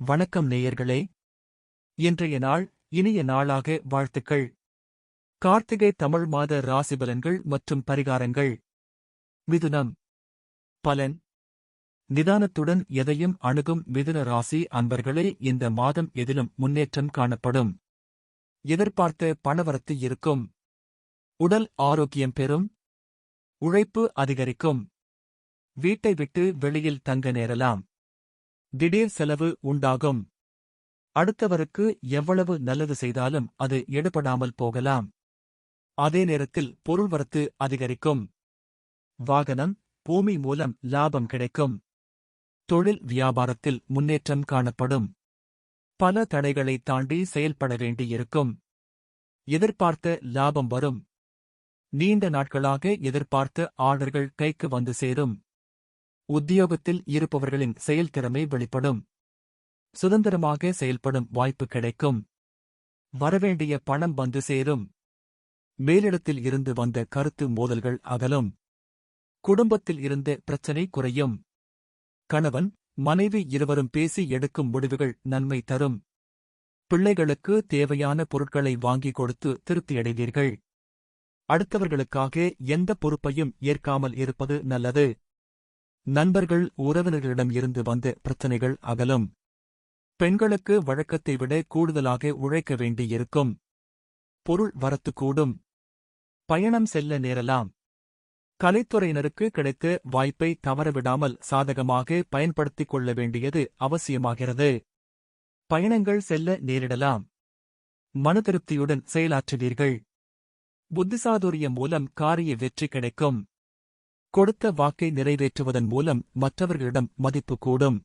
வணக்கம் நேயர்களே. இன்றைய நாள் இனிய நாளாக வாழ்த்துக்கள். கார்த்திகை தமிழ் மாத ராசிபலன்கள் மற்றும் பரிகாரங்கள். மிதுனம். பலன். நிதானத்துடன் எதையும் அணுகும் மிதுன ராசி அன்பர்களே இந்த மாதம் எதிலும் முன்னேற்றம் காணப்படும். எதிர்பார்த்த பணவரத்து இருக்கும். உடல் ஆரோக்கியம் பெறும். உழைப்பு அதிகரிக்கும். வீட்டை விட்டு வெளியில் தங்க நேரலாம். திடீர் செலவு உண்டாகும். அடுத்தவருக்கு எவ்வளவு நல்லது செய்தாலும் அது எடுபடாமல் போகலாம். அதே நேரத்தில் பொருள்வரத்து அதிகரிக்கும். வாகனம் பூமி மூலம் லாபம் கிடைக்கும். தொழில் வியாபாரத்தில் முன்னேற்றம் காணப்படும். பல தடைகளை தாண்டி செயல்பட வேண்டியிருக்கும். எதிர்பார்த்த லாபம் வரும். நீண்ட நாட்களாக எதிர்பார்த்த ஆர்டர்கள் கைக்கு வந்து சேரும். உத்தியோகத்தில் இருப்பவர்களின் செயல்திறமை வெளிப்படும். சுதந்திரமாக செயல்படும் வாய்ப்பு கிடைக்கும். வரவேண்டிய பணம் வந்து சேரும். மேலிடத்தில் இருந்து வந்த கருத்து மோதல்கள் அகலும். குடும்பத்தில் இருந்த பிரச்சனை குறையும். கணவன் மனைவி இருவரும் பேசி எடுக்கும் முடிவுகள் நன்மை தரும். பிள்ளைகளுக்கு தேவையான பொருட்களை வாங்கிக் கொடுத்து திருப்தியடைவீர்கள் அடுத்தவர்களுக்காக எந்த பொறுப்பையும் ஏற்காமல் இருப்பது நல்லது. நண்பர்கள் உறவினர்களிடம் இருந்து வந்த பிரச்சனைகள் அகலும். பெண்களுக்கு வழக்கத்தை விட கூடுதலாக உழைக்க வேண்டியிருக்கும். பொருள் வரத்து கூடும். பயணம் செல்ல நேரலாம். கலைத்துறையினருக்கு கிடைத்த வாய்ப்பை தவறவிடாமல் சாதகமாக பயன்படுத்திக் கொள்ள வேண்டியது அவசியமாகிறது. பயணங்கள் செல்ல நேரிடலாம். மன திருப்தியுடன் செயலாற்றுவீர்கள். புத்திசாதுரியம் மூலம் காரிய வெற்றி கிடைக்கும். கொடுத்த வாக்கை நிறைவேற்றுவதன் மூலம் மற்றவர்களிடம் மதிப்பு கூடும்.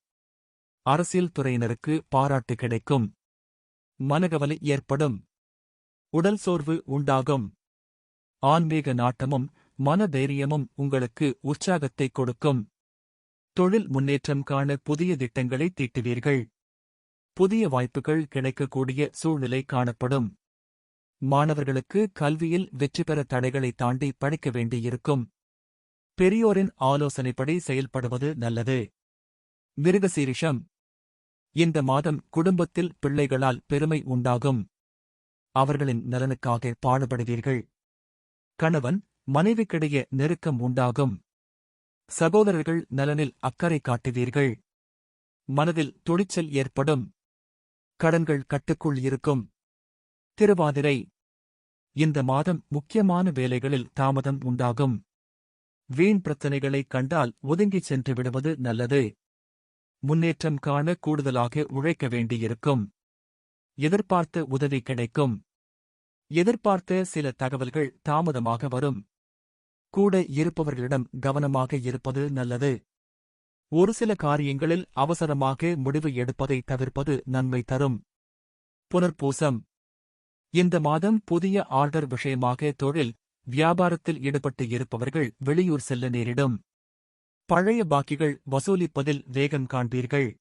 அரசியல் துறையினருக்கு பாராட்டு கிடைக்கும். மனகவலை ஏற்படும். உடல் சோர்வு உண்டாகும். ஆன்மீக நாட்டமும் மனதைரியமும் உங்களுக்கு உற்சாகத்தை கொடுக்கும். தொழில் முன்னேற்றம் காண புதிய திட்டங்களை தீட்டுவீர்கள். புதிய வாய்ப்புகள் கிடைக்கக்கூடிய சூழ்நிலை காணப்படும். மாணவர்களுக்கு கல்வியில் வெற்றி பெற தடைகளை தாண்டி படிக்க வேண்டியிருக்கும். பெரியோரின் ஆலோசனைப்படி செயல்படுவது நல்லது. மிருகசீரிஷம். இந்த மாதம் குடும்பத்தில் பிள்ளைகளால் பெருமை உண்டாகும். அவர்களின் நலனுக்காக பாடுபடுவீர்கள். கணவன் மனைவிக்கிடையே நெருக்கம் உண்டாகும். சகோதரர்கள் நலனில் அக்கறை காட்டுவீர்கள். மனதில் துணிச்சல் ஏற்படும். கடன்கள் கட்டுக்குள் இருக்கும். திருவாதிரை. இந்த மாதம் முக்கியமான வேலைகளில் தாமதம் உண்டாகும். வீண் பிரச்சனைகளைக் கண்டால் ஒதுங்கிச் சென்று விடுவது நல்லது. முன்னேற்றம் காண கூடுதலாக உழைக்க வேண்டியிருக்கும். எதிர்பார்த்த உதவி கிடைக்கும். எதிர்பார்த்த சில தகவல்கள் தாமதமாக வரும். கூட இருப்பவர்களிடம் கவனமாக இருப்பது நல்லது. ஒரு சில காரியங்களில் அவசரமாக முடிவு எடுப்பதை தவிர்ப்பது நன்மை தரும். புனர்பூசம். இந்த மாதம் புதிய ஆர்டர் விஷயமாக தொழில் வியாபாரத்தில் ஈடுபட்டு இருப்பவர்கள் வெளியூர் செல்ல நேரிடும். பழைய பாக்கிகள் வசூலிப்பதில் வேகம் காண்பீர்கள்.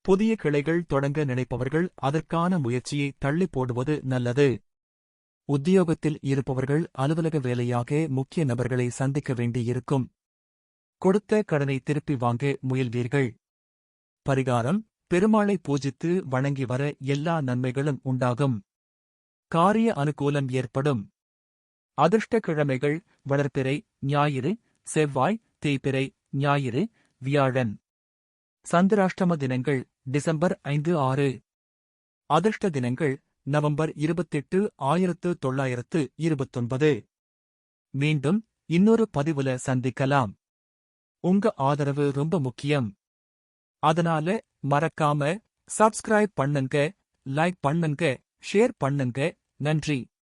புதிய கிளைகள் தொடங்க நினைப்பவர்கள் அதற்கான முயற்சியை தள்ளி போடுவது நல்லது. உத்தியோகத்தில் இருப்பவர்கள் அலுவலக வேலையாக முக்கிய நபர்களை சந்திக்க வேண்டியிருக்கும். கொடுத்த கடனை திருப்பி வாங்க முயல்வீர்கள். பரிகாரம் பெருமாளை பூஜித்து வணங்கி வர எல்லா நன்மைகளும் உண்டாகும். காரிய அனுகூலம் ஏற்படும். அதிர்ஷ்ட கிழமைகள் வளர்ப்பிறை ஞாயிறு செவ்வாய் தேய்பிறை ஞாயிறு வியாழன். சந்திராஷ்டம தினங்கள் டிசம்பர் ஐந்து ஆறு. அதிர்ஷ்ட தினங்கள் நவம்பர் இருபத்தெட்டு ஆயிரத்து தொள்ளாயிரத்து இருபத்தொன்பது. மீண்டும் இன்னொரு பதிவுல சந்திக்கலாம். உங்க ஆதரவு ரொம்ப முக்கியம். அதனால மறக்காம சப்ஸ்கிரைப் பண்ணுங்க லைக் பண்ணுங்க ஷேர் பண்ணுங்க. நன்றி.